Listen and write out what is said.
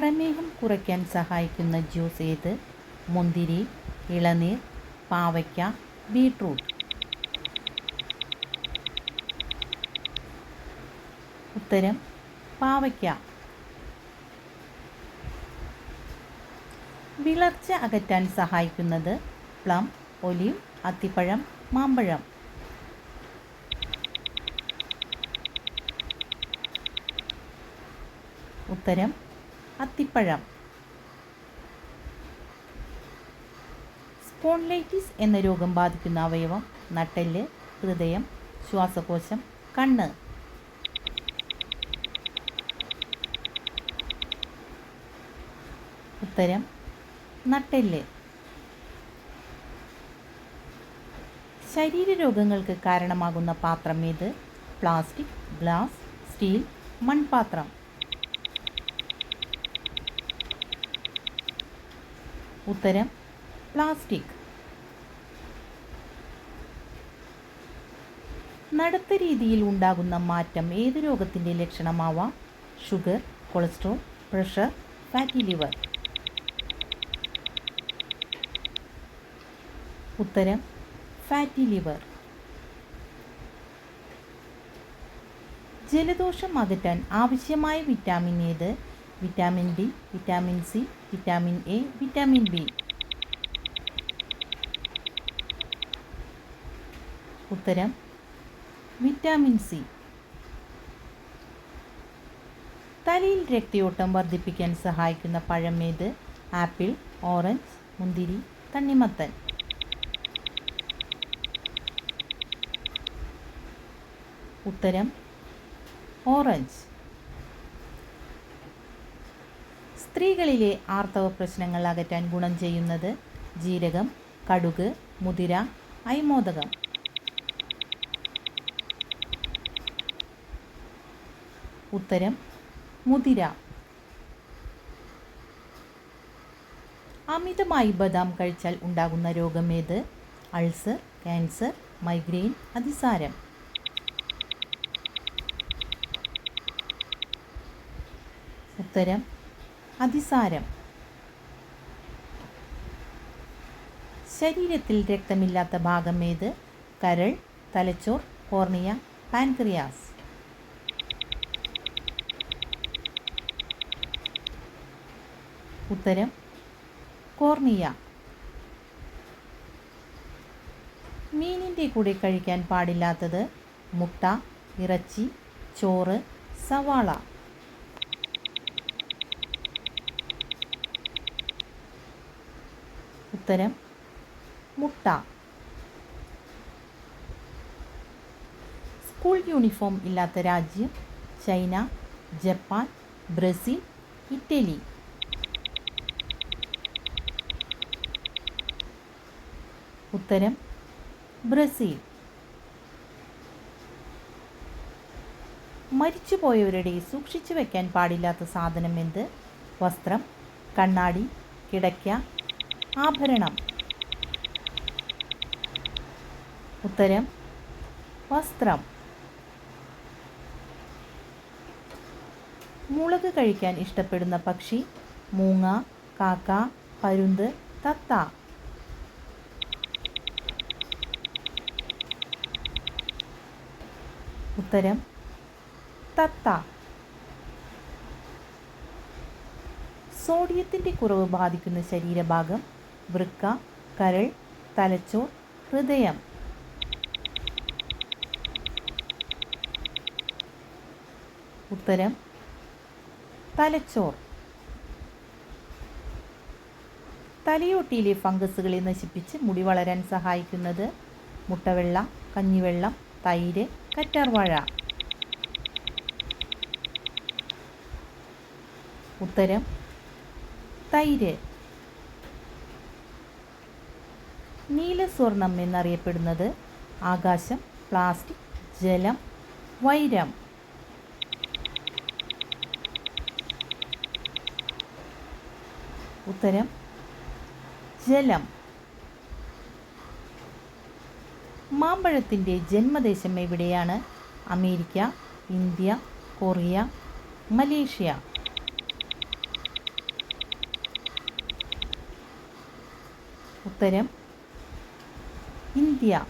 പ്രമേഹം കുറയ്ക്കാൻ സഹായിക്കുന്ന ജ്യൂസ് ഏത്? മുന്തിരി ഇളനീർ പാവയ്ക്ക ബീട്രൂട്ട്. ഉത്തരം പാവയ്ക്ക. വിളർച്ച അകറ്റാൻ സഹായിക്കുന്നത് പ്ലം ഒലിവ് അത്തിപ്പഴം മാമ്പഴം. ഉത്തരം അത്തിപ്പഴം. സ്പോൺലൈറ്റിസ് എന്ന രോഗം ബാധിക്കുന്ന അവയവം നട്ടെല്ല് ഹൃദയം ശ്വാസകോശം കണ്ണ്. ഉത്തരം നട്ടെല്ല്. ശരീരരോഗങ്ങൾക്ക് കാരണമാകുന്ന പാത്രം ഏത്? പ്ലാസ്റ്റിക് ഗ്ലാസ് സ്റ്റീൽ മൺപാത്രം. ഉത്തരം പ്ലാസ്റ്റിക്. നടത്ത രീതിയിൽ ഉണ്ടാകുന്ന മാറ്റം ഏത് രോഗത്തിന്റെ ലക്ഷണമാവാം? Sugar cholesterol pressure fatty liver. ഉത്തരം ഫാറ്റി ലിവർ. ജലദോഷം അകറ്റാൻ ആവശ്യമായ വിറ്റാമിൻ ഏത്? Vitamin D vitamin C vitamin A vitamin B ഉത്തരം വിറ്റാമിൻ സി തലയിൽ രക്തയോട്ടം വർദ്ധിപ്പിക്കാൻ സഹായിക്കുന്ന പഴമേത് ആപ്പിൾ ഓറഞ്ച് മുന്തിരി തണ്ണിമത്തൻ. ഉത്തരം ഓറഞ്ച്. സ്ത്രീകളിലെ ആർത്തവ പ്രശ്നങ്ങൾ അകറ്റാൻ ഗുണം ചെയ്യുന്നത് ജീരകം കടുക് മുതിര ഐമോദകം ഉത്തരം മുതിര. അമിതമായി ബദാം കഴിച്ചാൽ ഉണ്ടാകുന്ന ഏത്? അൾസർ ക്യാൻസർ മൈഗ്രെയിൻ അതിസാരം. ഉത്തരം അതിസാരം. ശരീരത്തിൽ രക്തമില്ലാത്ത ഭാഗം ഏത്? കരൾ തലച്ചോർ കോർണിയ പാൻക്രിയാസ്. ഉത്തരം കോർണിയ. മീനിന്റെ കൂടെ കഴിക്കാൻ പാടില്ലാത്തത് മുട്ട ഇറച്ചി ചോറ് സവാള. ഉത്തരം മുട്ട. സ്കൂൾ യൂണിഫോം ഇല്ലാത്ത രാജ്യം ചൈന ജപ്പാൻ ബ്രസീൽ ഇറ്റലി. ഉത്തരം ബ്രസീൽ. മരിച്ചുപോയവരുടെ സൂക്ഷിച്ചു വെക്കാൻ പാടില്ലാത്ത സാധനം എന്ത്? വസ്ത്രം കണ്ണാടി കിടക്ക ആഭരണം. ഉത്തരം വസ്ത്രം. മുളക് കഴിക്കാൻ ഇഷ്ടപ്പെടുന്ന പക്ഷി മൂങ്ങ കാക്ക പരുന്ത് തത്ത. ഉത്തരം തത്ത. സോഡിയത്തിന്റെ കുറവ് ബാധിക്കുന്ന ശരീരഭാഗം വൃക്ക കരൾ തലച്ചോർ ഹൃദയം. ഉത്തരം തലച്ചോർ. തലയോട്ടിയിലെ ഫംഗസുകളെ നശിപ്പിച്ച് മുടി വളരാൻ സഹായിക്കുന്നത് മുട്ടവെള്ള കഞ്ഞിവെള്ളം തൈര് കറ്റാർവാഴ. ഉത്തരം തൈര്. നീലസ്വർണം എന്നറിയപ്പെടുന്നത് ആകാശം പ്ലാസ്റ്റിക് ജലം വൈരം. ഉത്തരം ജലം. മാമ്പഴത്തിന്റെ ജന്മദേശം എവിടെയാണ്? America India Korea Malaysia. ഉത്തരം ഇന്ത്യ